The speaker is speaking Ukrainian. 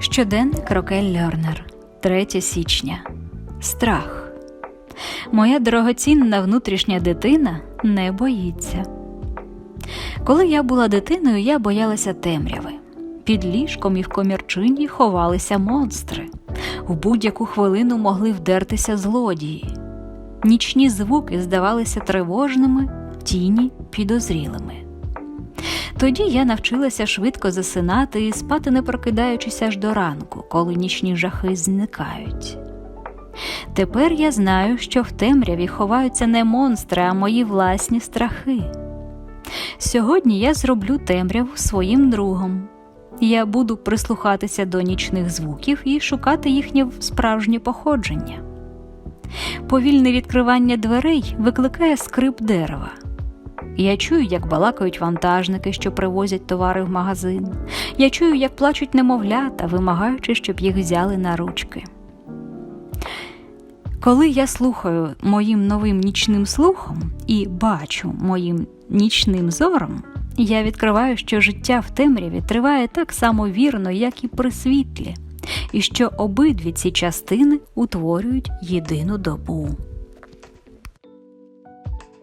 Щоденник Рокель Льорнер, 3 січня. Страх. Моя дорогоцінна внутрішня дитина не боїться. Коли я була дитиною, я боялася темряви. Під ліжком і в комірчині ховалися монстри. В будь-яку хвилину могли вдертися злодії. Нічні звуки здавалися тривожними, тіні підозрілими. Тоді я навчилася швидко засинати і спати, не прокидаючись аж до ранку, коли нічні жахи зникають. Тепер я знаю, що в темряві ховаються не монстри, а мої власні страхи. Сьогодні я зроблю темряву своїм другом. Я буду прислухатися до нічних звуків і шукати їхнє справжнє походження. Повільне відкривання дверей викликає скрип дерева. Я чую, як балакають вантажники, що привозять товари в магазин. Я чую, як плачуть немовлята, вимагаючи, щоб їх взяли на ручки. Коли я слухаю моїм новим нічним слухом і бачу моїм нічним зором, я відкриваю, що життя в темряві триває так само вірно, як і при світлі, і що обидві ці частини утворюють єдину добу.